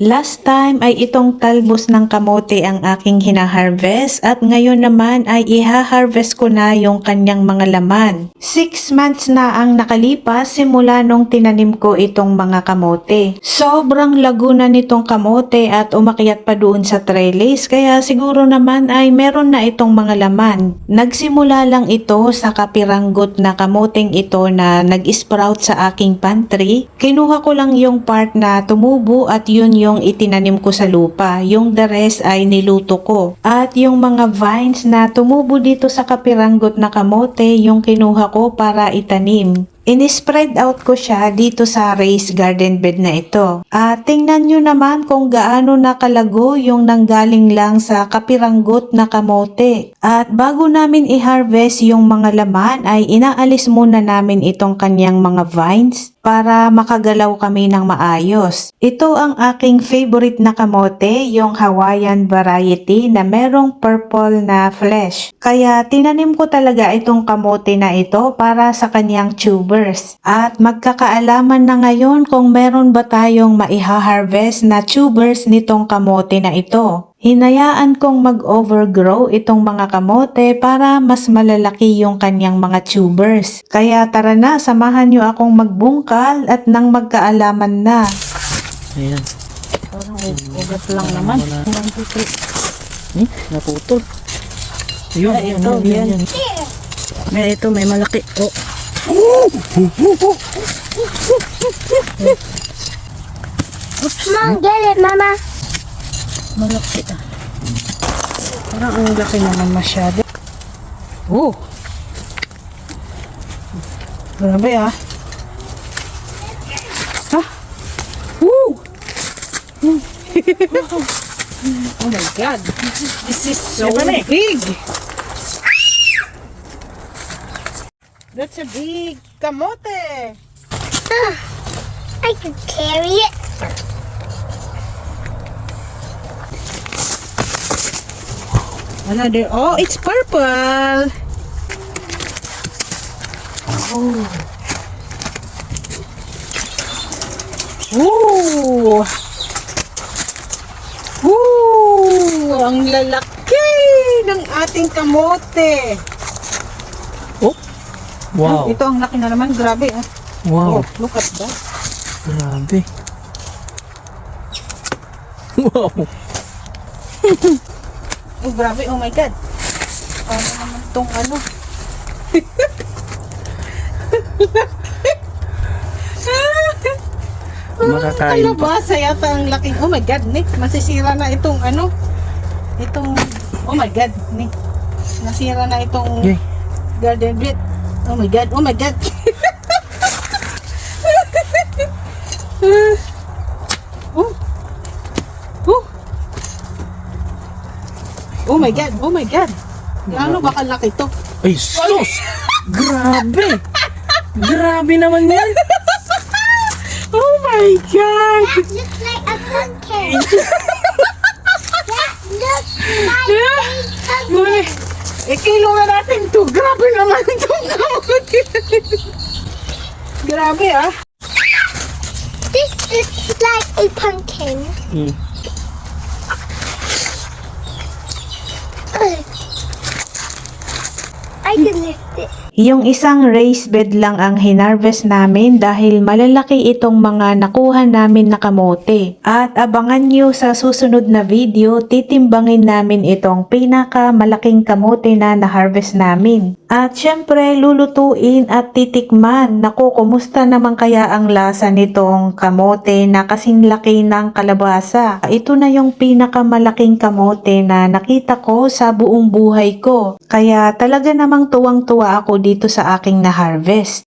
Last time ay itong talbos ng kamote ang aking hinaharvest at ngayon naman ay iha-harvest ko na yung kanyang mga laman. Six months na ang nakalipas simula nung tinanim ko itong mga kamote. Sobrang lago na nitong kamote at umakyat pa doon sa trellis kaya siguro naman ay meron na itong mga laman. Nagsimula lang ito sa kapiranggot na kamoteng ito na nag-sprout sa aking pantry. Kinuha ko lang yung part na tumubo at yun yung itinanim ko sa lupa. Yung the rest ay niluto ko. At yung mga vines na tumubo dito sa kapiranggot na kamote, yung kinuha ko para itanim. In-spread out ko siya dito sa raised garden bed na ito. At tingnan nyo naman kung gaano nakalago yung nanggaling lang sa kapiranggot na kamote. At bago namin i-harvest yung mga laman ay inaalis muna namin itong kanyang mga vines para makagalaw kami ng maayos. Ito ang aking favorite na kamote, yung Hawaiian variety na merong purple na flesh. Kaya tinanim ko talaga itong kamote na ito para sa kanyang tubers. At magkakaalaman na ngayon kung meron ba tayong maiha-harvest na tubers nitong kamote na ito. Hinayaan kong mag-overgrow itong mga kamote para mas malalaki yung kanyang mga tubers. Kaya tara na, samahan nyo akong magbungkal at nang magkaalaman na. Ayan. Parang ugat lang naman. Hmm? Naputol. Ayun, Ay, ito, yan, yan, yan. yan. May ito, may malaki. Oh. Mom, get it, Mama. Malaki ah. Parang ang laki naman masyado. Oh. Grabe ah. Ha? Woo! oh my God. This is so big. That's a big kamote. I can carry it. Another. Oh, it's purple. Oh. Ooh. Ooh, ang lalaki ng ating kamote. Wow. Ito ang laki na naman, grabe ah. Wow. Oh, look at that. Grabe. Wow. Oh, grabe, oh my god. Paano naman tong ano? Makakain pa. Kalabasa yata ang laking, oh my god, Nick, masisira na itong ano, itong, oh my god, Nick, nasira na itong Yay. garden bed. Oh my god, oh my god. oh. Oh. Oh my god, oh my god. Gaano ba kalaki to? Ay, sus! Grabe! Grabe naman yan! Oh my god! That looks like a pumpkin. that looks like a pumpkin. Uy, ikilo na natin to. Grabe naman kamote. Grabe ah. This looks like a pumpkin. Hmm. I can lift it. Yung isang raised bed lang ang hinarvest namin dahil malalaki itong mga nakuha namin na kamote. At abangan nyo sa susunod na video, titimbangin namin itong pinaka malaking kamote na na-harvest namin. At syempre, lulutuin at titikman. Naku, kumusta naman kaya ang lasa nitong kamote na kasing laki ng kalabasa? Ito na yung pinakamalaking kamote na nakita ko sa buong buhay ko. Kaya talaga namang tuwang-tuwa ako dito sa aking na-harvest.